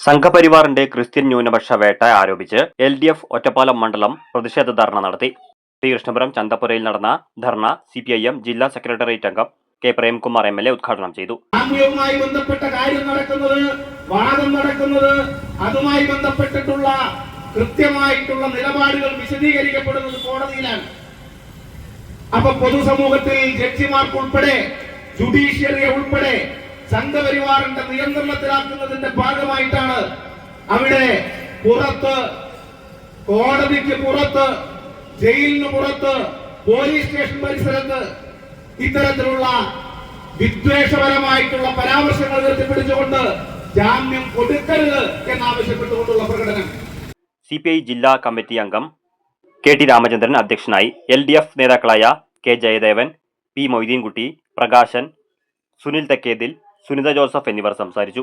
സംഘപരിവാറിന്റെ ക്രിസ്ത്യൻ ന്യൂനപക്ഷ വേട്ട ആരോപിച്ച് എൽ ഡി എഫ് ഒറ്റപ്പാലം മണ്ഡലം പ്രതിഷേധ ധർണ നടത്തി. ശ്രീകൃഷ്ണപുരം ചന്തപ്പുരയിൽ നടന്ന dharna C P I M ജില്ലാ സെക്രട്ടേറിയറ്റ് അംഗം K Premkumar M L A ഉദ്ഘാടനം ചെയ്തു. സാമ്യവുമായി ബന്ധപ്പെട്ട കാര്യം നടക്കുന്നത് വാദം നടക്കുന്നത് അതുമായി ബന്ധപ്പെട്ടിട്ടുള്ള കൃത്യമായിട്ടുള്ള നിലപാടുകൾ വിശദീകരിക്കപ്പെടുന്നത് കോടതിയിലാണ്. അപ്പൊ പൊതുസമൂഹത്തിൽ ജഡ്ജിമാർക്കുൾപ്പെടെ ജുഡീഷ്യറിയെ ഉൾപ്പെടെ സംഘപരിവാറിന്റെ നിയന്ത്രണത്തിലാക്കുന്നതിന്റെ ഭാഗമായിട്ടാണ് അവിടെ പുറത്ത് കോടതിക്ക് പുറത്ത് ജയിലിന് പുറത്ത് പോലീസ് സ്റ്റേഷൻ പരിസരത്ത് ഇത്തരത്തിലുള്ള വിദ്വേഷപരമായിട്ടുള്ള പരാമർശങ്ങൾ ഉയർത്തിപ്പിടിച്ചുകൊണ്ട് ജാമ്യം കൊടുക്കരുത് എന്നാവശ്യപ്പെട്ടുകൊണ്ടുള്ള പ്രകടനം. സി പി ഐ ജില്ലാ കമ്മിറ്റി അംഗം കെ ടി രാമചന്ദ്രൻ അധ്യക്ഷനായി എൽ ഡി എഫ് നേതാക്കളായ K Jayadevan P Moideenkutty Prakashan Sunil Thekkethil Sunitha Joseph എന്നിവർ സംസാരിച്ചു